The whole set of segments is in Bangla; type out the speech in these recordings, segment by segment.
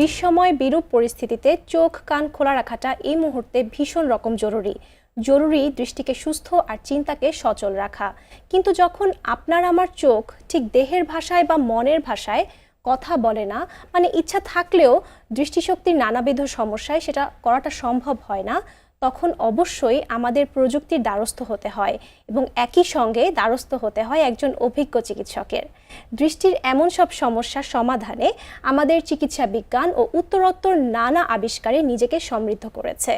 বিস্ময় বিরূপ পরিস্থিতিতে চোখ কান খোলা রাখাটা এই মুহূর্তে ভীষণ রকম জরুরি। জরুরি দৃষ্টিকে সুস্থ আর চিন্তাকে সচল রাখা। কিন্তু যখন আপনার আমার চোখ ঠিক দেহের ভাষায় বা মনের ভাষায় কথা বলে না মানে ইচ্ছা থাকলেও দৃষ্টিশক্তির নানাবিধ সমস্যায় সেটা করাটা সম্ভব হয় না, তখন অবশ্যই আমাদের প্রযুক্তির দ্বারস্থ হতে হয় এবং একই সঙ্গে দ্বারস্থ হতে হয় একজন অভিজ্ঞ চিকিৎসকের। দৃষ্টির এমন সব সমস্যার সমাধানে আমাদের চিকিৎসা বিজ্ঞান ও উত্তরোত্তর নানা আবিষ্কারে নিজেকে সমৃদ্ধ করেছে।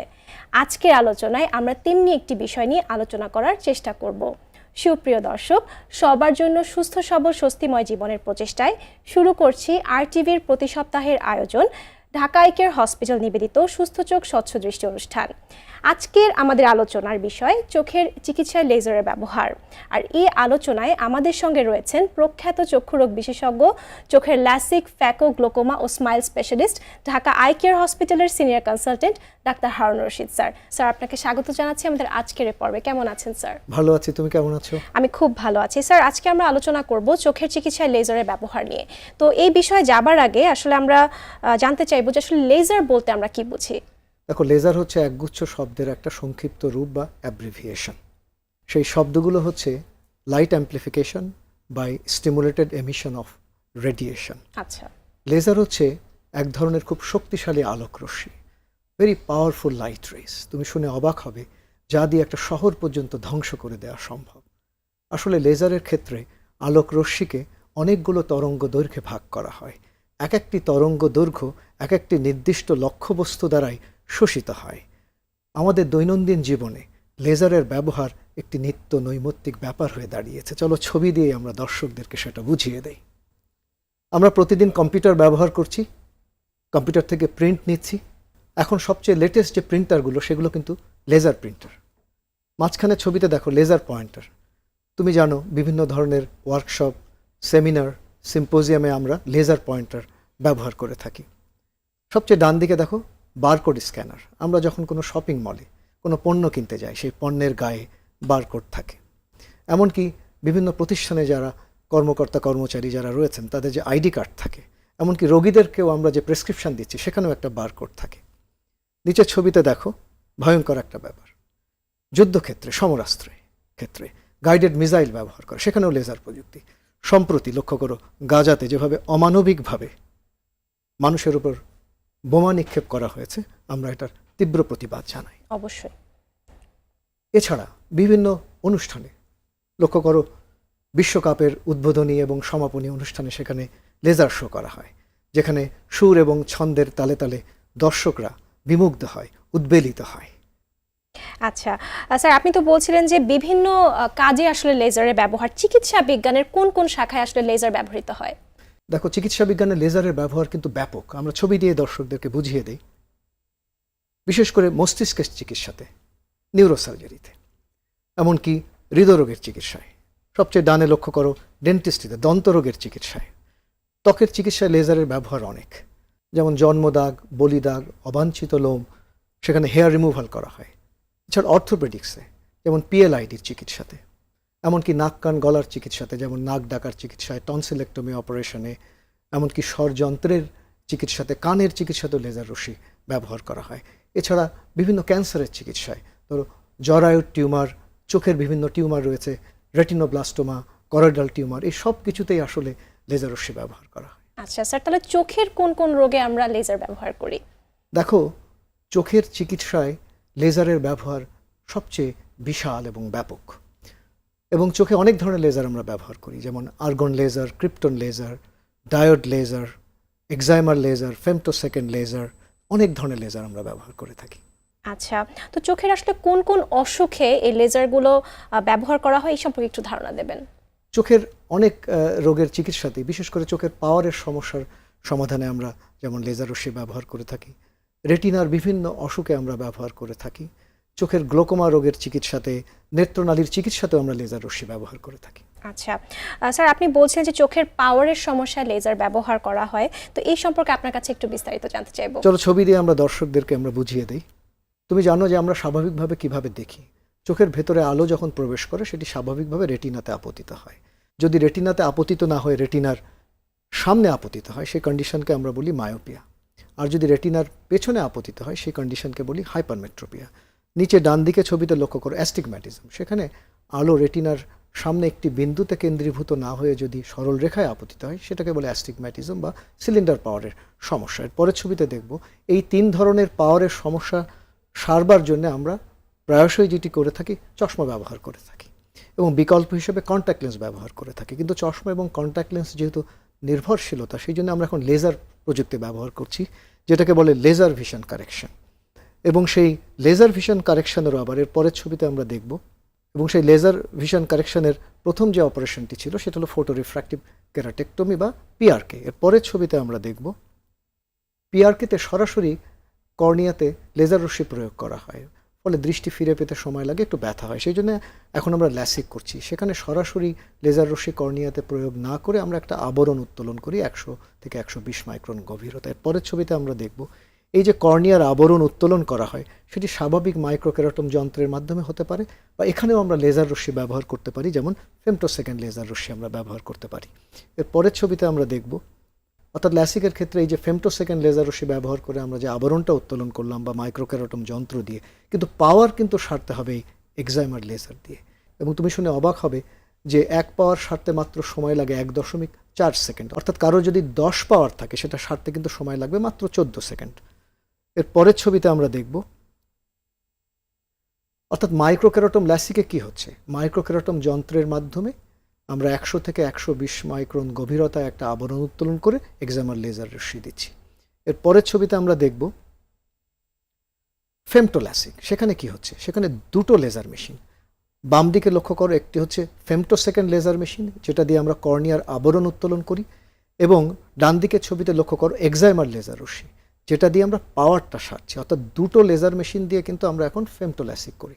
আজকের আলোচনায় আমরা তেমনি একটি বিষয় নিয়ে আলোচনা করার চেষ্টা করব। সুপ্রিয় দর্শক, সবার জন্য সুস্থ, সবল, স্বস্তিময় জীবনের প্রচেষ্টায় শুরু করছি আর টিভির প্রতি সপ্তাহের আয়োজন, ঢাকা আইকের হসপিটাল নিবেদিত সুস্থ চোখ, স্বচ্ছ দৃষ্টি অনুষ্ঠান। আজকের আমাদের আলোচনার বিষয় চোখের চিকিৎসায় লেজারের ব্যবহার। আর এই আলোচনায় আমাদের সঙ্গে রয়েছেন প্রখ্যাত চক্ষুরোগ বিশেষজ্ঞ চোখের ল্যাসিক ফ্যাকো গ্লোকোমা ও smile specialist Dhaka eye care হসপিটালের senior consultant doctor Harun Rashid sir. Sir আপনাকে স্বাগত জানাচ্ছি আমাদের আজকের পর্বে। কেমন আছেন স্যার? ভালো আছি। তুমি কেমন আছো? আমি খুব ভালো আছি। স্যার আজকে আমরা আলোচনা করব চোখের চিকিৎসায় লেজারের ব্যবহার নিয়ে। তো এই বিষয়ে যাবার আগে আসলে আমরা জানতে চাইব যে আসলে লেজার বলতে আমরা কি বুঝি? দেখো লেজার হচ্ছে একগুচ্ছ শব্দের একটা সংক্ষিপ্ত রূপ বা অ্যাব্রিভিয়েশন সেই শব্দগুলো হচ্ছে light amplification by stimulated emission of radiation আচ্ছা। লেজার হচ্ছে এক ধরনের খুব শক্তিশালী আলোক রশ্মি ভেরি পাওয়ারফুল লাইট রেস তুমি শুনে অবাক হবে যা দিয়ে একটা শহর পর্যন্ত ধ্বংস করে দেওয়া সম্ভব। আসলে লেজারের ক্ষেত্রে আলোক রশ্মিকে অনেকগুলো তরঙ্গ দৈর্ঘ্যে ভাগ করা হয়। এক একটি তরঙ্গ দৈর্ঘ্য এক একটি নির্দিষ্ট লক্ষ্যবস্তু দ্বারাই শোষিত হয়। আমাদের দৈনন্দিন জীবনে লেজারের ব্যবহার একটি নিত্য নৈমিত্তিক ব্যাপার হয়ে দাঁড়িয়েছে। চলো ছবি দিয়ে আমরা দর্শকদেরকে সেটা বুঝিয়ে দেই। আমরা প্রতিদিন কম্পিউটার ব্যবহার করছি, কম্পিউটার থেকে প্রিন্ট নিচ্ছি। এখন সবচেয়ে লেটেস্ট যে প্রিন্টারগুলো, সেগুলো কিন্তু লেজার প্রিন্টার। মাঝখানে ছবিতে দেখো লেজার পয়েন্টার। তুমি জানো, বিভিন্ন ধরনের ওয়ার্কশপ সেমিনার সিম্পোজিয়ামে আমরা লেজার পয়েন্টার ব্যবহার করে থাকি। সবচেয়ে ডান দিকে দেখো বারকোড স্ক্যানার। আমরা যখন কোনো শপিং মলে কোনো পণ্য কিনতে যাই, সেই পণ্যের গায়ে বারকোড থাকে। এমনকি বিভিন্ন প্রতিষ্ঠানে যারা কর্মকর্তা, কর্মচারী যারা রয়েছেন, তাদের যে আইডি কার্ড থাকে, এমনকি রোগীদেরকেও আমরা যে প্রেসক্রিপশন দিচ্ছি, সেখানেও একটা বারকোড থাকে। নিচের ছবিতে দেখো, ভয়ঙ্কর একটা ব্যাপার। যুদ্ধক্ষেত্রে, সমরাস্ত্রে ক্ষেত্রে গাইডেড মিসাইল ব্যবহার করে, সেখানেও লেজার প্রযুক্তি। সম্প্রতি লক্ষ্য করো, গাজাতে যেভাবে অমানবিকভাবে মানুষের উপর বোমা নিক্ষেপ করা হয়েছে। আমরা এটার তীব্র প্রতিবাদ জানাই। অবশ্যই। এছাড়া বিভিন্ন অনুষ্ঠানে লক্ষ্য করো বিশ্বকাপের উদ্বোধনী এবং সমাপনী অনুষ্ঠানে সেখানে লেজার শো করা হয় যেখানে সুর এবং ছন্দের তালে তালে দর্শকরা বিমুগ্ধ হয় উদ্বেলিত হয়। আচ্ছা স্যার আপনি তো বলছিলেন যে বিভিন্ন কাজে আসলে লেজারের ব্যবহার চিকিৎসা বিজ্ঞানের কোন কোন শাখায় আসলে লেজার ব্যবহৃত হয়? দেখো চিকিৎসা বিজ্ঞানে লেজারের ব্যবহার কিন্তু ব্যাপক। আমরা ছবি দিয়ে দর্শকদেরকে বুঝিয়ে দিই। বিশেষ করে মস্তিষ্কের চিকিৎসাতে নিউরোসার্জারিতে এমনকি হৃদরোগের চিকিৎসায়। সবচেয়ে ডানে লক্ষ্য করো ডেন্টিস্ট্রিতে দন্তরোগের চিকিৎসায়। ত্বকের চিকিৎসায় লেজারের ব্যবহার অনেক। যেমন জন্মদাগ, বলিদাগ, অবাঞ্ছিত লোম, সেখানে হেয়ার রিমুভাল করা হয়। এছাড়া অর্থোপেডিক্সে যেমন পিএলআইডির চিকিৎসাতে। এমনকি নাক কান গলার চিকিৎসাতে যেমন নাক ডাকার চিকিৎসায় টনসিলেক্টমি অপারেশনে এমনকি স্বরযন্ত্রের চিকিৎসাতে কানের চিকিৎসাতেও লেজার রশ্মি ব্যবহার করা হয়। এছাড়া বিভিন্ন ক্যান্সারের চিকিৎসায় ধরো জরায়ুর টিউমার চোখের বিভিন্ন টিউমার রয়েছে রেটিনোব্লাস্টোমা করডাল টিউমার এই সব কিছুতেই আসলে লেজার রশ্মি ব্যবহার করা হয়। আচ্ছা স্যার তাহলে চোখের কোন কোন রোগে আমরা লেজার ব্যবহার করি? দেখো চোখের চিকিৎসায় লেজারের ব্যবহার সবচেয়ে বিশাল এবং ব্যাপক। এবং চোখে অনেক ধরনের লেজার আমরা ব্যবহার করি যেমন argon laser krypton laser diode laser excimer laser femtosecond laser অনেক ধরনের লেজার আমরা ব্যবহার করে থাকি। আচ্ছা তো চোখের আসলে কোন কোন অসুখে এই লেজারগুলো ব্যবহার করা হয় এই সম্পর্কে একটু ধারণা দেবেন। চোখের অনেক রোগের চিকিৎসাতে বিশেষ করে চোখের পাওয়ারের সমস্যার সমাধানে আমরা যেমন লেজার রশ্মি ব্যবহার করে থাকি রেটিনার বিভিন্ন অসুখে আমরা ব্যবহার করে থাকি। চোখের গ্লোকোমা রোগের চিকিৎসাতে নেত্রনালীর চিকিৎসাতেও আমরা লেজার রশ্মি ব্যবহার করে থাকি। আচ্ছা স্যার আপনি বলছেন যে চোখের পাওয়ারের সমস্যায় লেজার ব্যবহার করা হয় তো এই সম্পর্কে আপনার কাছে একটু বিস্তারিত জানতে চাইব। চলো ছবি দিয়ে আমরা দর্শকদেরকে আমরা বুঝিয়ে দিই। তুমি জানো যে আমরা স্বাভাবিকভাবে কীভাবে দেখি? চোখের ভেতরে আলো যখন প্রবেশ করে সেটি স্বাভাবিকভাবে রেটিনাতে আপতিত হয়। যদি রেটিনাতে আপতিত না হয়ে রেটিনার সামনে আপতিত হয় সেই কন্ডিশনকে আমরা বলি মায়োপিয়া আর যদি রেটিনার পেছনে আপতিত হয় সেই কন্ডিশনকে বলি হাইপারমেট্রোপিয়া নিচে ডান দিকে ছবিতে লক্ষ্য করো অ্যাস্টিগম্যাটিজম সেখানে আলো রেটিনার সামনে একটি বিন্দুতে কেন্দ্রীভূত না হয়ে যদি সরল রেখায় আপতিত হয়, সেটাকে বলে অ্যাস্টিগম্যাটিজম বা সিলিন্ডার পাওয়ারের সমস্যা। এর পরের ছবিতে দেখব, এই তিন ধরনের পাওয়ারের সমস্যা সারবার জন্য আমরা প্রায়শই যেটি করে থাকি, চশমা ব্যবহার করে থাকি এবং বিকল্প হিসেবে কন্ট্যাক্ট লেন্স ব্যবহার করে থাকি। কিন্তু চশমা এবং কন্ট্যাক্ট লেন্স যেহেতু নির্ভরশীলতা, সেই জন্য আমরা এখন লেজার প্রযুক্তি ব্যবহার করছি, যেটাকে বলে লেজার ভিশন কারেকশন এবং সেই লেজার ভিশন কারেকশানেরও আবার, এর পরের ছবিতে আমরা দেখব, এবং সেই লেজার ভিশন কারেকশনের প্রথম যে অপারেশনটি ছিল, সেটা হলো ফোটো রিফ্র্যাক্টিভ কেরাটেকটমি বা পিআরকে এর পরের ছবিতে আমরা দেখব পিআরকেতে সরাসরি কর্নিয়াতে লেজার রশ্মি প্রয়োগ করা হয়, ফলে দৃষ্টি ফিরে পেতে সময় লাগে, একটু ব্যথা হয়। সেই জন্য এখন আমরা ল্যাসিক করছি। সেখানে সরাসরি লেজার রশ্মি কর্নিয়াতে প্রয়োগ না করে আমরা একটা আবরণ উত্তোলন করি, একশো থেকে একশো বিশ মাইক্রন গভীরতা। এর পরের ছবিতে আমরা দেখব এই যে কর্নিয়ার আবরণ উত্তোলন করা হয়, সেটি স্বাভাবিক মাইক্রোকেরাটম যন্ত্রের মাধ্যমে হতে পারে বা এখানেও আমরা লেজার রশ্মি ব্যবহার করতে পারি, যেমন ফেমটোসেকেন্ড লেজার রশ্মি আমরা ব্যবহার করতে পারি। এর পরের ছবিতে আমরা দেখব, অর্থাৎ ল্যাসিকের ক্ষেত্রে এই যে ফেমটোসেকেন্ড লেজার রশ্মি ব্যবহার করে আমরা যে আবরণটা উত্তোলন করলাম বা মাইক্রোক্যারোটম যন্ত্র দিয়ে, কিন্তু পাওয়ার কিন্তু সারতে হবে এই এক্সাইমার লেজার দিয়ে। এবং তুমি শুনে অবাক হবে যে এক পাওয়ার সারতে মাত্র সময় লাগে এক দশমিক চার সেকেন্ড, অর্থাৎ কারও যদি দশ পাওয়ার থাকে, সেটা সারতে কিন্তু সময় লাগবে মাত্র চোদ্দ সেকেন্ড। এর পরের ছবিতে আমরা দেখব। অর্থাৎ মাইক্রোক্যারোটম ল্যাসিকে কি হচ্ছে? মাইক্রোক্যারোটম যন্ত্রের মাধ্যমে আমরা একশো থেকে একশো বিশ মাইক্রন গভীরতায় একটা আবরণ উত্তোলন করে এক্সামার লেজার রশ্মি দিচ্ছি। এর পরের ছবিতে আমরা দেখব ফেমটোল্যাসিক। সেখানে কি হচ্ছে? সেখানে দুটো লেজার মেশিন। বাম দিকে লক্ষ্য করো, একটি হচ্ছে ফেমটো সেকেন্ড লেজার মেশিন, যেটা দিয়ে আমরা কর্নিয়ার আবরণ উত্তোলন করি, এবং ডান দিকের ছবিতে লক্ষ্য করো, এক্সাইমার লেজার রশ্মি। যেটা দিয়ে আমরা পাওয়ারটা সারছি। অর্থাৎ দুটো লেজার মেশিন দিয়ে কিন্তু আমরা এখন ফেমটোল্যাসিক করি।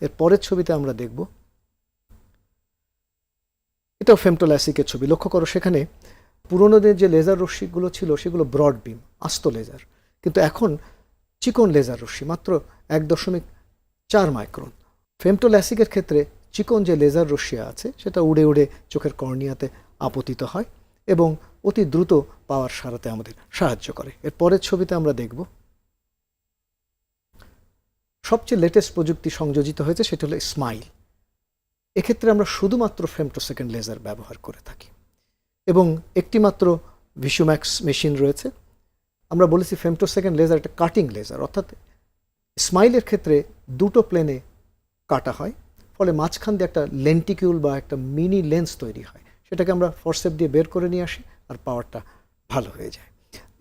এর পরের ছবিতে আমরা দেখব। এটাও ফেমটোল্যাসিকের ছবি। লক্ষ্য করো সেখানে পুরোনো দিনের যে লেজার রশ্মিগুলো ছিল, সেগুলো ব্রড বিম আস্ত লেজার কিন্তু এখন চিকন লেজার রশ্মি, মাত্র এক দশমিক চার মাইক্রন ফেমটোল্যাসিকের ক্ষেত্রে চিকন যে লেজার রশ্মি আছে, সেটা উড়ে উড়ে চোখের কর্নিয়াতে আপতিত হয় এবং অতি দ্রুত পাওয়ার সারাতে আমাদের সাহায্য করে। এর পরের ছবিতে আমরা দেখব। সবচেয়ে লেটেস্ট প্রযুক্তি সংযোজিত হয়েছে সেটা হলো স্মাইল এক্ষেত্রে আমরা শুধুমাত্র ফেমটোসেকেন্ড লেজার ব্যবহার করে থাকি। এবং একটি মাত্র ভিসুম্যাক্স মেশিন রয়েছে। আমরা বলেছি ফেমটোসেকেন্ড লেজার একটা কাটিং লেজার অর্থাৎ স্মাইলের ক্ষেত্রে দুটো প্লেনে কাটা হয়, ফলে মাঝখান দিয়ে একটা লেন্টিকিউল বা একটা মিনি লেন্স তৈরি হয়। সেটাকে আমরা ফরসেপ দিয়ে বের করে নিয়ে আসি। আর পাওয়ারটা ভালো হয়ে যায়।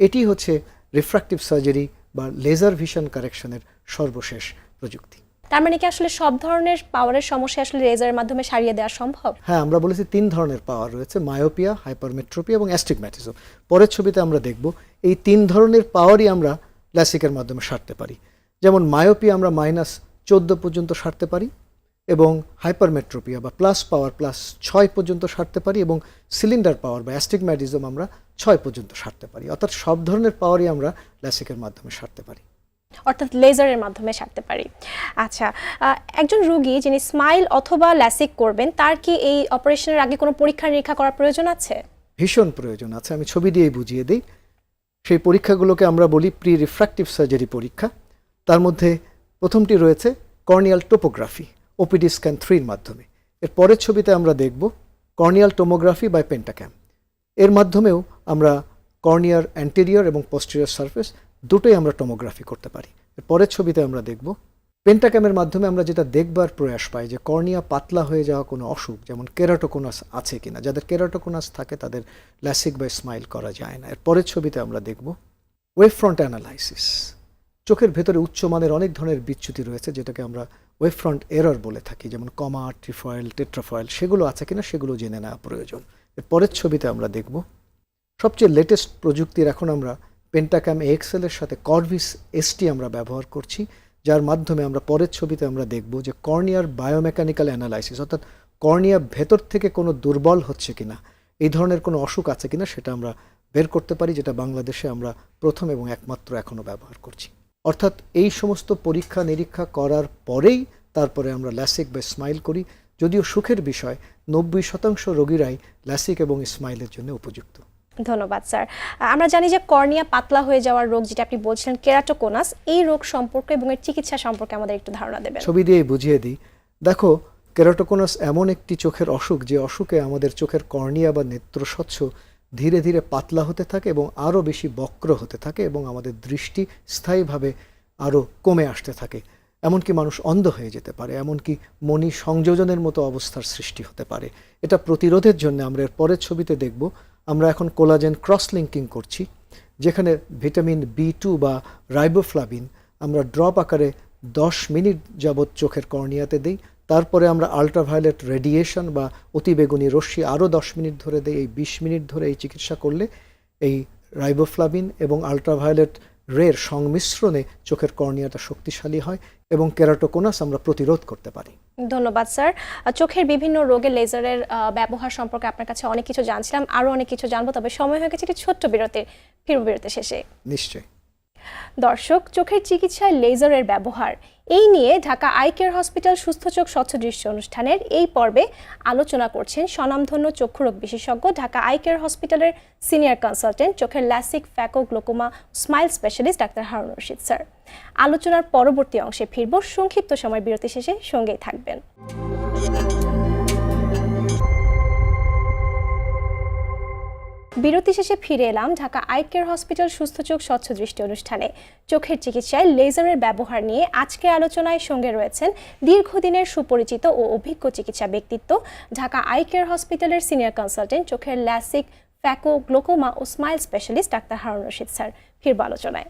এটি হচ্ছে রিফ্র্যাক্টিভ সার্জারি বা লেজার ভিশন কারেকশনের সর্বশেষ প্রযুক্তি। তার মানে কি আসলে সব ধরনের পাওয়ারের সমস্যা আসলে লেজারের মাধ্যমে সারিয়ে দেওয়া সম্ভব? হ্যাঁ আমরা বলেছি তিন ধরনের পাওয়ার রয়েছে মায়োপিয়া হাইপারমেট্রোপিয়া এবং অ্যাস্টিগম্যাটিজম পরের ছবিতে আমরা দেখব এই তিন ধরনের পাওয়ারই আমরা ল্যাসিকের মাধ্যমে সারতে পারি। যেমন মায়োপিয়া আমরা মাইনাস চোদ্দ পর্যন্ত সারতে পারি এবং হাইপারমেট্রোপিয়া বা প্লাস পাওয়ার প্লাস ছয় পর্যন্ত সারতে পারি এবং সিলিন্ডার পাওয়ার বা অ্যাস্টিগম্যাটিজম আমরা ছয় পর্যন্ত সারতে পারি। অর্থাৎ সব ধরনের পাওয়ারই আমরা ল্যাসিকের মাধ্যমে সারতে পারি। অর্থাৎ লেজারের মাধ্যমে সারতে পারি। আচ্ছা একজন রোগী যিনি স্মাইল অথবা ল্যাসিক করবেন তার কি এই অপারেশনের আগে কোনো পরীক্ষা নিরীক্ষা করার প্রয়োজন আছে? ভীষণ প্রয়োজন আছে। আমি ছবি দিয়েই বুঝিয়ে দিই। সেই পরীক্ষাগুলোকে আমরা বলি প্রি রিফ্র্যাক্টিভ সার্জারি পরীক্ষা। তার মধ্যে প্রথমটি রয়েছে কর্নিয়াল টোপোগ্রাফি ওপিডি স্ক্যান থ্রির মাধ্যমে। এর পরের ছবিতে আমরা দেখব কর্নিয়াল টোমোগ্রাফি বাই পেন্টাক্যাম এর মাধ্যমেও আমরা কর্নিয়ার অ্যান্টেরিয়র এবং পোস্টেরিয়র সার্ফেস দুটোই আমরা টোমোগ্রাফি করতে পারি। এর পরের ছবিতে আমরা দেখব পেন্টাক্যামের মাধ্যমে আমরা যেটা দেখবার প্রয়াস পাই যে কর্নিয়া পাতলা হয়ে যাওয়া কোনো অসুখ, যেমন কেরাটোকোনাস আছে কিনা, যাদের কেরাটোকোনাস থাকে তাদের ল্যাসিক বা স্মাইল করা যায় না। এর পরের ছবিতে আমরা দেখব ওয়েভ ফ্রন্ট অ্যানালাইসিস চোখের ভেতরে উচ্চমানের অনেক ধরনের বিচ্যুতি রয়েছে যেটাকে আমরা ওয়েভ ফ্রন্ট এরর বলে থাকি, যেমন কমা ট্রিফয়েল টেট্রাফয়েল, সেগুলো আছে কিনা সেগুলো জেনে নেওয়া প্রয়োজন। এর পরের ছবিতে আমরা দেখব, সবচেয়ে লেটেস্ট প্রযুক্তির এখন আমরা পেন্টাক্যাম এক্সেলের সাথে করভিস এসটি আমরা ব্যবহার করছি, যার মাধ্যমে আমরা পরের ছবিতে আমরা দেখব যে কর্নিয়ার বায়োমেকানিক্যাল অ্যানালাইসিস অর্থাৎ কর্নিয়া ভেতর থেকে কোনো দুর্বল হচ্ছে কিনা, এই ধরনের কোনো অসুখ আছে কিনা সেটা আমরা বের করতে পারি, যেটা বাংলাদেশে আমরা প্রথম এবং একমাত্র এখনও ব্যবহার করছি। অর্থাৎ এই সমস্ত পরীক্ষা নিরীক্ষা করার পরেই তারপরে আমরা ল্যাসিক বা স্মাইল করি যদিও সুখের বিষয় নব্বই শতাংশ রোগীরাই ল্যাসিক এবং স্মাইলের জন্য উপযুক্ত। ধন্যবাদ স্যার। আমরা জানি যে কর্নিয়া পাতলা হয়ে যাওয়ার রোগ যেটা আপনি বলছিলেন কেরাটোকোনাস এই রোগ সম্পর্কে এবং এর চিকিৎসা সম্পর্কে আমাদের একটু ধারণা দেবেন। ছবি দিয়ে বুঝিয়ে দিই। দেখো কেরাটোকোনাস এমন একটি চোখের অসুখ যে অসুখে আমাদের চোখের কর্নিয়া বা নেত্রস্বচ্ছ ধীরে ধীরে পাতলা হতে থাকে এবং আরও বেশি বক্র হতে থাকে এবং আমাদের দৃষ্টি স্থায়ীভাবে আরও কমে আসতে থাকে। এমনকি মানুষ অন্ধ হয়ে যেতে পারে, এমনকি মনি সংযোজনের মতো অবস্থার সৃষ্টি হতে পারে। এটা প্রতিরোধের জন্য আমরা এর পরের ছবিতে দেখব। আমরা এখন কোলাজেন ক্রস লিঙ্কিং করছি, যেখানে ভিটামিন বি টু বা রাইবোফ্লাভিন আমরা ড্রপ আকারে দশ মিনিট যাবৎ চোখের কর্নিয়াতে দিই। তারপরে আমরা আলট্রাভায়োলেট রেডিয়েশন বা অতিবেগুনি রশ্মি আরও দশ মিনিট ধরে দেয় এই বিশ মিনিট ধরে এই চিকিৎসা করলে এই রাইবোফ্লাভিন এবং আলট্রাভায়োলেট রের সংমিশ্রণে চোখের কর্নিয়াটা শক্তিশালী হয় এবং কেরাটোকোনাস আমরা প্রতিরোধ করতে পারি। ধন্যবাদ স্যার। চোখের বিভিন্ন রোগে লেজারের ব্যবহার সম্পর্কে আপনার কাছে অনেক কিছু জানছিলাম আরও অনেক কিছু জানব তবে সময় হয়ে গেছে একটি ছোট্ট বিরতির ফিরব বিরতি শেষে। নিশ্চয়ই। দর্শক চোখের চিকিৎসায় লেজারের ব্যবহার এই নিয়ে ঢাকা আই কেয়ার হসপিটাল সুস্থ চোখ স্বচ্ছ দৃশ্য অনুষ্ঠানের এই পর্বে আলোচনা করছেন স্বনামধন্য চক্ষুরোগ বিশেষজ্ঞ ঢাকা আই কেয়ার হসপিটালের সিনিয়র কনসালটেন্ট চোখের LASIK phaco glaucoma smile specialist doctor Harun Rashid, sir. আলোচনার পরবর্তী অংশে ফিরব সংক্ষিপ্ত সময় বিরতি শেষে। সঙ্গেই থাকবেন। বিরতি শেষে ফিরে এলাম ঢাকা আই কেয়ার হসপিটাল সুস্থ চোখ, স্বচ্ছ দৃষ্টি অনুষ্ঠানে। চোখের চিকিৎসায় লেজারের ব্যবহার নিয়ে আজকে আলোচনায় সঙ্গে রয়েছেন দীর্ঘদিনের সুপরিচিত ও অভিজ্ঞ চিকিৎসা ব্যক্তিত্ব ঢাকা আই কেয়ার হসপিটালের সিনিয়র কনসালটেন্ট চোখের ল্যাসিক ফ্যাকো গ্লোকোমা ও smile specialist doctor Harun Rashid sir. ফিরব আলোচনায়।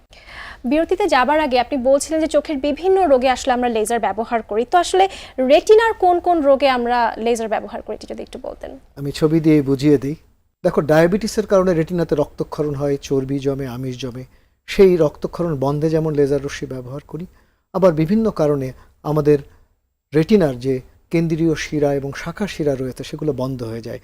বিরতিতে যাবার আগে আপনি বলছিলেন যে চোখের বিভিন্ন রোগে আসলে আমরা লেজার ব্যবহার করি। তো আসলে রেটিনার কোন কোন রোগে আমরা লেজার ব্যবহার করি যদি একটু বলতেন। আমি ছবি দিয়ে বুঝিয়ে দিই। দেখো, ডায়াবেটিসের কারণে রেটিনাতে রক্তক্ষরণ হয়, চর্বি জমে, আমিষ জমে। সেই রক্তক্ষরণ বন্ধে যেমন লেজার রশ্মি ব্যবহার করি, আবার বিভিন্ন কারণে আমাদের রেটিনার যে কেন্দ্রীয় শিরা এবং শাখা শিরা রয়েছে, সেগুলো বন্ধ হয়ে যায়।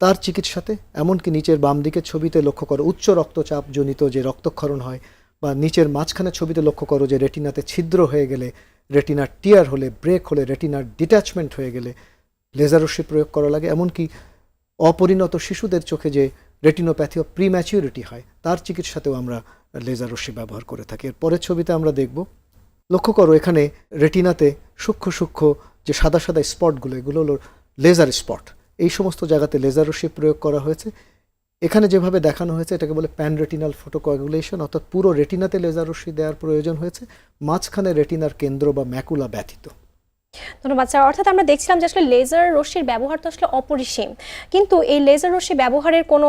তার চিকিৎসাতে এমনকি নিচের বাম দিকের ছবিতে লক্ষ্য করো, উচ্চ রক্তচাপ জনিত যে রক্তক্ষরণ হয় বা নিচের মাঝখানে ছবিতে লক্ষ্য করো যে রেটিনাতে ছিদ্র হয়ে গেলে রেটিনার টিয়ার হলে, ব্রেক হলে রেটিনার ডিট্যাচমেন্ট হয়ে গেলে লেজার রশ্মি প্রয়োগ করা লাগে। এমনকি অপরিণত শিশুদের চোখে যে রেটিনোপ্যাথি ও প্রিম্যাচিউরিটি হয়, তার চিকিৎসাতেও আমরা লেজার রশ্মি ব্যবহার করে থাকি। এর পরের ছবিতে আমরা দেখব, লক্ষ্য করো এখানে রেটিনাতে সূক্ষ্ম সূক্ষ্ম যে সাদা সাদা স্পটগুলো এগুলো হলো লেজার স্পট এই সমস্ত জায়গাতে লেজার রশ্মি প্রয়োগ করা হয়েছে। এখানে যেভাবে দেখানো হয়েছে, এটাকে বলে প্যান রেটিনাল ফটোকোয়াগুলেশন অর্থাৎ পুরো রেটিনাতে লেজার রশ্মি দেওয়ার প্রয়োজন হয়েছে। মাঝখানে রেটিনার কেন্দ্র বা ম্যাকুলা ব্যথিত। ধন্যবাদ, স্যার। অর্থাৎ আমরা দেখছিলাম যে আসলে লেজার রশ্মির ব্যবহার তো আসলে অপরিসীম। কিন্তু এই লেজার রশ্মি ব্যবহারের কোনো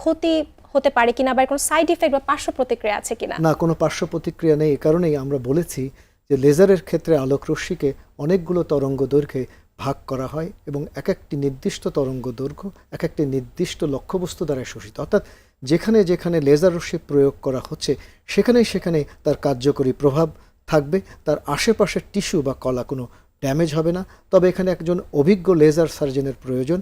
ক্ষতি হতে পারে কিনা বা কোনো সাইড ইফেক্ট বা পার্শ্ব প্রতিক্রিয়া আছে কিনা? না, কোনো পার্শ্ব প্রতিক্রিয়া নেই। এ কারণেই আমরা বলেছি যে লেজারের ক্ষেত্রে আলোক রশ্মিকে অনেকগুলো তরঙ্গ দৈর্ঘ্যে ভাগ করা হয় এবং এক একটি নির্দিষ্ট তরঙ্গ দৈর্ঘ্য এক একটি নির্দিষ্ট লক্ষ্যবস্তু দ্বারা শোষিত। অর্থাৎ যেখানে যেখানে লেজার রশ্মি প্রয়োগ করা হচ্ছে, সেখানেই সেখানে তার কার্যকরী প্রভাব থাকবে। তার আশেপাশের টিস্যু বা কলা কোনো ড্যামেজ হবে না। তবে এখানে একজন অভিজ্ঞ লেজার সার্জনের প্রয়োজন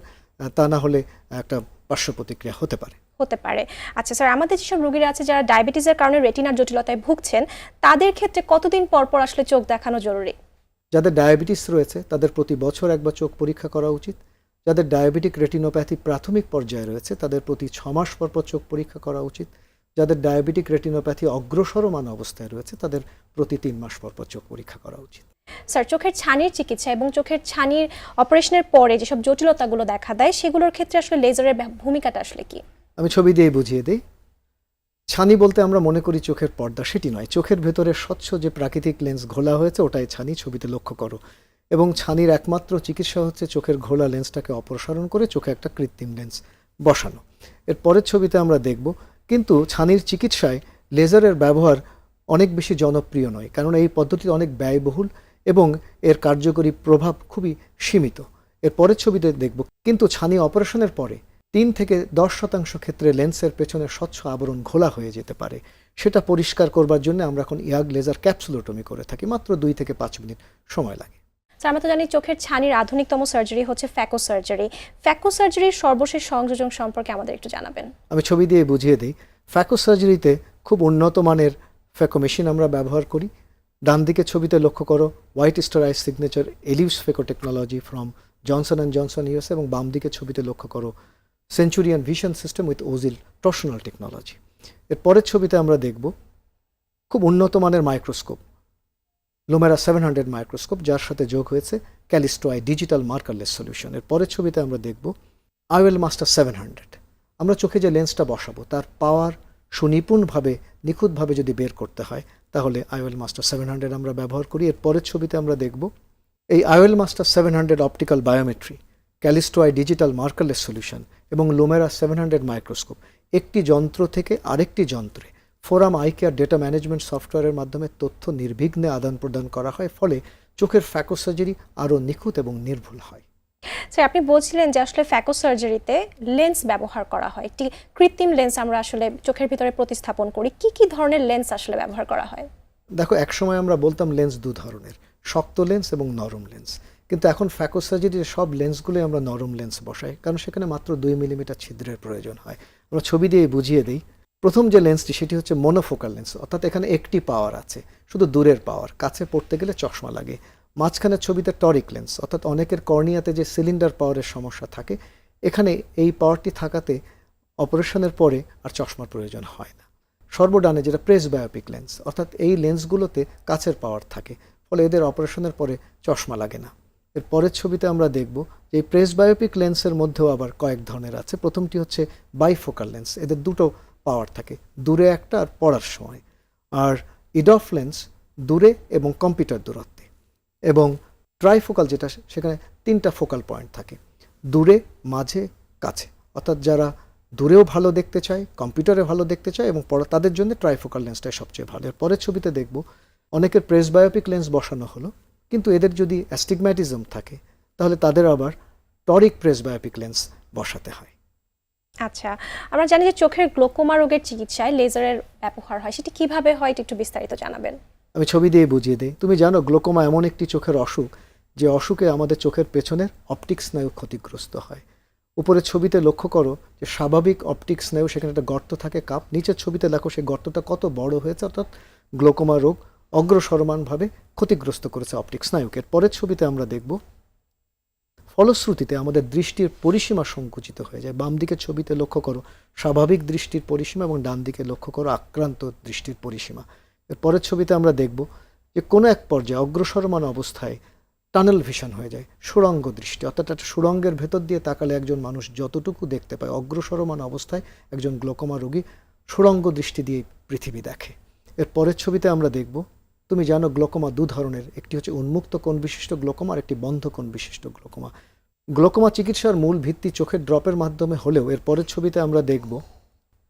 তা না হলে একটা পার্শ্ব প্রতিক্রিয়া হতে পারে। হতে পারে। আচ্ছা স্যার আমাদের যেসব রোগীরা আছে যারা ডায়াবেটিসের কারণে রেটিনার জটিলতায় ভুগছেন তাদের ক্ষেত্রে কতদিন পর পর আসলে চোখ দেখানো জরুরি? যাদের ডায়াবেটিস রয়েছে তাদের প্রতি বছর একবার চোখ পরীক্ষা করা উচিত। যাদের ডায়াবেটিক রেটিনোপ্যাথি প্রাথমিক পর্যায়ে রয়েছে তাদের প্রতি ছ মাস পর পর চোখ পরীক্ষা করা উচিত। যাদের ডায়াবেটিক রেটিনোপ্যাথি অগ্রসরমান অবস্থায় রয়েছে তাদের প্রতি তিন মাস পর পর চোখ পরীক্ষা করা উচিত। স্যার, চোখের ছানির চিকিৎসা এবং চোখের ছানির অপারেশনের পরে যেসব জটিলতাগুলো দেখা দেয়, সেগুলোর ক্ষেত্রে আসলে লেজারের ভূমিকাটা আসলে কি? আমি ছবি দিয়ে বুঝিয়ে দিই। ছানি বলতে আমরা মনে করি চোখের পর্দা, সেটি নয়। চোখের ভেতরে স্বচ্ছ যে প্রাকৃতিক লেন্স ঘোলা হয়েছে, ওটাই ছানি ছবিতে লক্ষ্য করো। এবং ছানির একমাত্র চিকিৎসা হচ্ছে চোখের ঘোলা লেন্সটাকে অপসারণ করে চোখে একটা কৃত্রিম লেন্স বসানো। এর পরের ছবিতে আমরা দেখব, কিন্তু ছানির চিকিৎসায় লেজারের ব্যবহার অনেক বেশি জনপ্রিয় নয়, কারণ এই পদ্ধতি অনেক ব্যয়বহুল। এবং এর কার্যকরী প্রভাব খুবই সীমিত। এর পরের ছবিতে দেখব। কিন্তু ছানি অপারেশনের পরে তিন থেকে দশ শতাংশ ক্ষেত্রে লেন্সের পেছনে স্বচ্ছ আবরণ ঘোলা হয়ে যেতে পারে। সেটা পরিষ্কার করবার জন্য আমরা এখন ইয়াগ লেজার ক্যাপসুলোটমি করে থাকি। মাত্র দুই থেকে পাঁচ মিনিট সময় লাগে। স্যার আমরা তো জানি চোখের ছানির আধুনিকতম সার্জারি হচ্ছে ফ্যাকো সার্জারি ফ্যাকো সার্জারির সর্বশেষ সংযোজন সম্পর্কে আমাদের একটু জানাবেন। আমি ছবি দিয়ে বুঝিয়ে দিই। ফ্যাকো সার্জারিতে খুব উন্নত মানের ফ্যাকো মেশিন আমরা ব্যবহার করি। ডান দিকে ছবিতে লক্ষ্য করো white star I signature Ellips phaco technology from Johnson and Johnson US এবং বাম দিকে ছবিতে লক্ষ্য করো Centurion vision system with Ozil torsional technology এর পরের ছবিতে আমরা দেখব খুব উন্নত মানের microscope Lumera seven hundred microscope যার সাথে যোগ হয়েছে ক্যালিস্টোয়াই ডিজিটাল মার্কারলেস সলিউশন এর পরের ছবিতে আমরা দেখব আইওয়েল মাস্টার সেভেন হান্ড্রেড আমরা চোখে যে লেন্সটা বসাবো, তার পাওয়ার সুনিপুণভাবে, নিখুঁতভাবে যদি বের করতে হয়, তাহলে আইওয়েল মাস্টার সেভেন হান্ড্রেড আমরা ব্যবহার করি। এর পরের ছবিতে আমরা দেখব এই IOL master seven hundred optical biometry Callisto eye digital markerless solution এবং লোমেরা সেভেন হান্ড্রেড মাইক্রোস্কোপ একটি যন্ত্র থেকে আরেকটি যন্ত্রে ফোরাম আইকেয়ার ডেটা ম্যানেজমেন্ট সফটওয়্যারের মাধ্যমে তথ্য নির্বিঘ্নে আদান প্রদান করা হয়, ফলে চোখের ফ্যাকো সার্জারি আরও নিখুঁত এবং নির্ভুল হয়। স্যার আপনি বলছিলেন যে আসলে ফ্যাকো সার্জারিতে লেন্স ব্যবহার করা হয়। একটি কৃত্রিম লেন্স আমরা আসলে চোখের ভিতরে প্রতিস্থাপন করি। কি কি ধরনের লেন্স আসলে ব্যবহার করা হয়? দেখো, একসময় আমরা বলতাম লেন্স দু ধরনের, শক্ত লেন্স এবং নরম লেন্স। কিন্তু এখন ফ্যাকো সার্জারির সব লেন্সগুলোই আমরা নরম লেন্স বসাই, কারণ সেখানে মাত্র দুই মিলিমিটার ছিদ্রের প্রয়োজন হয়। আমরা ছবি দিয়ে বুঝিয়ে দিই, প্রথম যে লেন্সটি সেটি হচ্ছে মনোফোকাল লেন্স, অর্থাৎ এখানে একটি পাওয়ার আছে, শুধু দূরের পাওয়ার, কাছে পড়তে গেলে চশমা লাগে। মাঝখানের ছবিতে টরিক লেন্স অর্থাৎ অনেকের কর্নিয়াতে যে সিলিন্ডার পাওয়ারের সমস্যা থাকে, এখানে এই পাওয়ারটি থাকাতে অপারেশনের পরে আর চশমার প্রয়োজন হয় না। সর্বডানে যেটা প্রেস বায়োপিক লেন্স অর্থাৎ এই লেন্সগুলোতে কাছের পাওয়ার থাকে, ফলে এদের অপারেশনের পরে চশমা লাগে না। এর পরের ছবিতে আমরা দেখব যে প্রেস বায়োপিক লেন্সের মধ্যেও আবার কয়েক ধরনের আছে। প্রথমটি হচ্ছে বাইফোকাল লেন্স এদের দুটো পাওয়ার থাকে, দূরে একটা আর পড়ার সময়। আর ইডফ লেন্স দূরে এবং কম্পিউটার দূরত্বে। এবং ট্রাইফোকাল যেটা সেখানে তিনটা ফোকাল পয়েন্ট থাকে। দূরে, মাঝে, কাছে। অর্থাৎ যারা দূরেও ভালো দেখতে চায় কম্পিউটারে ভালো দেখতে চায় এবং পড়া তাদের জন্য ট্রাইফোকাল লেন্সটাই সবচেয়ে ভালো। এর পরের ছবিতে দেখব, অনেকের প্রেস বায়োপিক লেন্স বসানো হলো, কিন্তু এদের যদি অ্যাস্টিগম্যাটিজম থাকে, তাহলে তাদের আবার টরিক প্রেস বায়োপিক লেন্স বসাতে হয়। আচ্ছা আমরা জানি যে চোখের গ্লোকোমা রোগের চিকিৎসায় লেজারের ব্যবহার হয়। সেটি কীভাবে হয়? একটু বিস্তারিত জানাবেন। আমি ছবি দিয়ে বুঝিয়ে দিই। তুমি জানো, গ্লোকোমা এমন একটি চোখের অসুখ, যে অসুখে আমাদের চোখের পেছনের অপটিক স্নায়ু ক্ষতিগ্রস্ত হয়। উপরের ছবিতে লক্ষ্য করো যে স্বাভাবিক অপটিক স্নায়ু সেখানে একটা গর্ত থাকে কাপ। নিচের ছবিতে দেখো সেই গর্তটা কত বড় হয়েছে, অর্থাৎ গ্লোকোমা রোগ অগ্রসরমানভাবে ক্ষতিগ্রস্ত করেছে অপটিক স্নায়ুকে। পরের ছবিতে আমরা দেখব, ফলশ্রুতিতে আমাদের দৃষ্টির পরিসীমা সংকুচিত হয়ে যায়। বাম দিকের ছবিতে লক্ষ্য করো, স্বাভাবিক দৃষ্টির পরিসীমা এবং ডান দিকে লক্ষ্য করো আক্রান্ত দৃষ্টির পরিসীমা। এর পরের ছবিতে আমরা দেখব যে কোনো এক পর্যায়ে অগ্রসরমান অবস্থায় টানেল ভিশন হয়ে যায় সুরঙ্গ দৃষ্টি। অর্থাৎ একটা সুরঙ্গের ভেতর দিয়ে তাকালে একজন মানুষ যতটুকু দেখতে পায় অগ্রসরমান অবস্থায় একজন গ্লোকোমা রোগী সুরঙ্গ দৃষ্টি দিয়ে পৃথিবী দেখে। এর পরের ছবিতে আমরা দেখব, তুমি জানো গ্লোকোমা দু ধরনের, একটি হচ্ছে উন্মুক্ত কোণ বিশিষ্ট গ্লোকোমা আর একটি বন্ধ কোণ বিশিষ্ট গ্লোকোমা। গ্লোকোমা চিকিৎসার মূল ভিত্তি চোখের ড্রপের মাধ্যমে হলেও এর পরের ছবিতে আমরা দেখব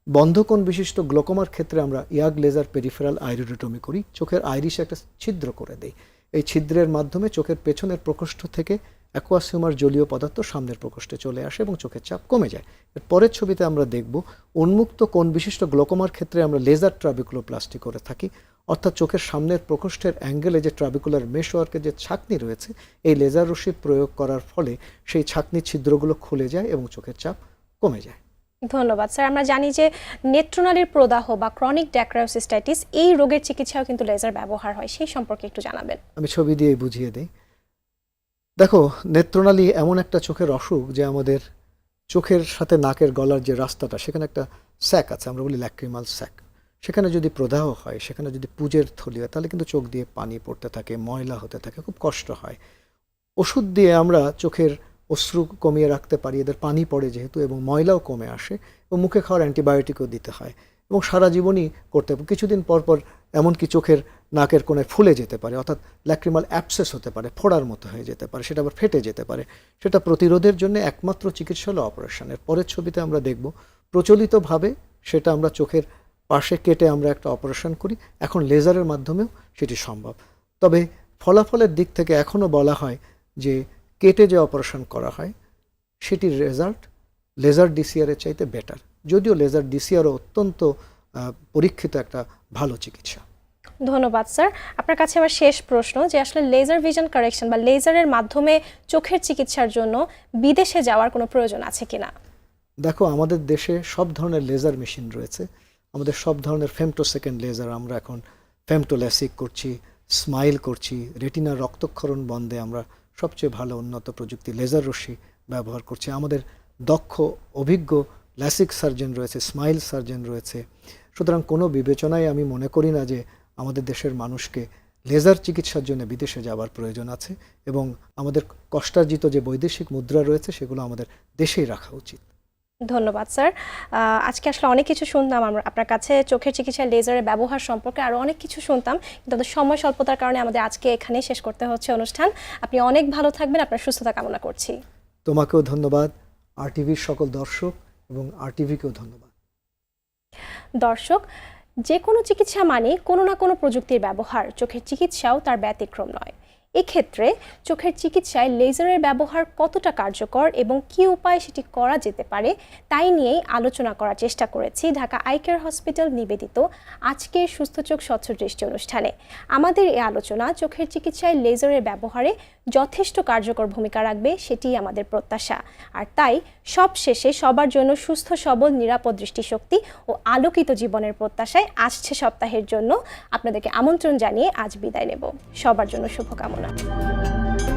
বন্ধকোণ বিশিষ্ট গ্লোকোমার ক্ষেত্রে আমরা ইয়াগ লেজার পেরিফেরাল আইরিডোটমি করি, চোখের আইরিশে একটা ছিদ্র করে দেই। এই ছিদ্রের মাধ্যমে চোখের পেছনের প্রকোষ্ঠ থেকে অ্যাকোয়াসিউমার জলীয় পদার্থ সামনের প্রকোষ্ঠে চলে আসে এবং চোখের চাপ কমে যায়। এর পরের ছবিতে আমরা দেখব উন্মুক্ত কোণ বিশিষ্ট গ্লোকোমার ক্ষেত্রে আমরা লেজার ট্রাবিকুলোপ্লাস্টি করে থাকি, অর্থাৎ চোখের সামনের প্রকোষ্ঠের অ্যাঙ্গেলে যে ট্রাবিকুলার মেশওয়ার্কের যে ছাকনি রয়েছে, এই লেজার রশ্মি প্রয়োগ করার ফলে সেই ছাকনি ছিদ্রগুলো খুলে যায় এবং চোখের চাপ কমে যায়। ধন্যবাদ। স্যার, আমরা জানি যে নেত্রনালীর প্রদাহ বা ক্রনিক ড্যাক্রায়োসিস্টাইটিস এই রোগের চিকিৎসাও কিন্তু লেজার ব্যবহার হয়, সেই সম্পর্কে একটু জানাবেন। আমি ছবি দিয়ে বুঝিয়ে দিই। দেখো, নেত্রনালী এমন একটা চোখের অসুখ যে আমাদের চোখের সাথে নাকের গলার যে রাস্তাটা, সেখানে একটা স্যাক আছে, আমরা বলি ল্যাক্রিমাল স্যাক সেখানে যদি প্রদাহ হয়, সেখানে যদি পুজের থলি হয়, তাহলে কিন্তু চোখ দিয়ে পানি পড়তে থাকে, ময়লা হতে থাকে, খুব কষ্ট হয়। ওষুধ দিয়ে আমরা চোখের অশ্রু কমিয়ে রাখতে পারি, এদের পানি পড়ে যেহেতু এবং ময়লাও কমে আসে এবং মুখে খাওয়ার অ্যান্টিবায়োটিকও দিতে হয় এবং সারা জীবনই করতে হবে। কিছুদিন পর পর এমনকি চোখের নাকের কোণে ফুলে যেতে পারে, অর্থাৎ ল্যাক্রিমাল অ্যাপসেস হতে পারে, ফোড়ার মতো হয়ে যেতে পারে, সেটা আবার ফেটে যেতে পারে। সেটা প্রতিরোধের জন্য একমাত্র চিকিৎসা হলো অপারেশনের। পরের ছবিতে আমরা দেখব প্রচলিতভাবে সেটা আমরা চোখের পাশে কেটে আমরা একটা অপারেশন করি, এখন লেজারের মাধ্যমেও সেটি সম্ভব। তবে ফলাফলের দিক থেকে এখনও বলা হয় যে কেটে যে অপারেশন করা হয় সেটির রেজাল্ট লেজার ডিসিআরের চাইতে বেটার যদিও লেজার ডিসিআরও অত্যন্ত পরীক্ষিত একটা ভালো চিকিৎসা। ধন্যবাদ স্যার আপনার কাছে আমার শেষ প্রশ্ন যে আসলে লেজার ভিশন কারেকশন বা লেজারের মাধ্যমে চোখের চিকিৎসার জন্য বিদেশে যাওয়ার কোনো প্রয়োজন আছে কিনা? দেখো আমাদের দেশে সব ধরনের লেজার মেশিন রয়েছে। আমাদের সব ধরনের ফেমটো সেকেন্ড লেজার আমরা এখন ফেমটোল্যাসিক করছি স্মাইল করছি রেটিনার রক্তক্ষরণ বন্ধে আমরা সবচেয়ে ভালো উন্নত প্রযুক্তি লেজার রশ্মি ব্যবহার করছে। আমাদের দক্ষ, অভিজ্ঞ ল্যাসিক সার্জন রয়েছে স্মাইল সার্জন রয়েছে। সুতরাং কোনো বিবেচনায় আমি মনে করি না যে আমাদের দেশের মানুষকে লেজার চিকিৎসার জন্য বিদেশে যাওয়ার প্রয়োজন আছে এবং আমাদের কষ্টার্জিত যে বৈদেশিক মুদ্রা রয়েছে সেগুলো আমাদের দেশেই রাখা উচিত। ধন্যবাদ স্যার। আজকে আসলে অনেক কিছু শুনতাম আমরা আপনার কাছে। চোখের চিকিৎসায় লেজারের ব্যবহার সম্পর্কে আরও অনেক কিছু শুনতাম। কিন্তু সময় স্বল্পতার কারণে আমাদের আজকে এখানেই শেষ করতে হচ্ছে অনুষ্ঠান। আপনি অনেক ভালো থাকবেন আপনার সুস্থতা কামনা করছি। তোমাকেও ধন্যবাদ আর টিভির সকল দর্শক এবং আর টিভিকেও ধন্যবাদ। দর্শক যে কোনো চিকিৎসা মানে কোনো না কোনো প্রযুক্তির ব্যবহার। চোখের চিকিৎসাও তার ব্যতিক্রম নয়। এক্ষেত্রে চোখের চিকিৎসায় লেজারের ব্যবহার কতটা কার্যকর এবং কী উপায়ে সেটি করা যেতে পারে তাই নিয়েই আলোচনা করার চেষ্টা করেছি ঢাকা আই কেয়ার হসপিটাল নিবেদিত আজকের সুস্থ চোখ স্বচ্ছ দৃষ্টি অনুষ্ঠানে। আমাদের এই আলোচনা চোখের চিকিৎসায় লেজারের ব্যবহারে যথেষ্ট কার্যকর ভূমিকা রাখবে সেটিই আমাদের প্রত্যাশা। আর তাই সব শেষে সবার জন্য সুস্থ, সবল, নিরাপদ দৃষ্টিশক্তি ও আলোকিত জীবনের প্রত্যাশায় আসছে সপ্তাহের জন্য আপনাদেরকে আমন্ত্রণ জানিয়ে আজ বিদায় নেব। সবার জন্য শুভকামনা। Música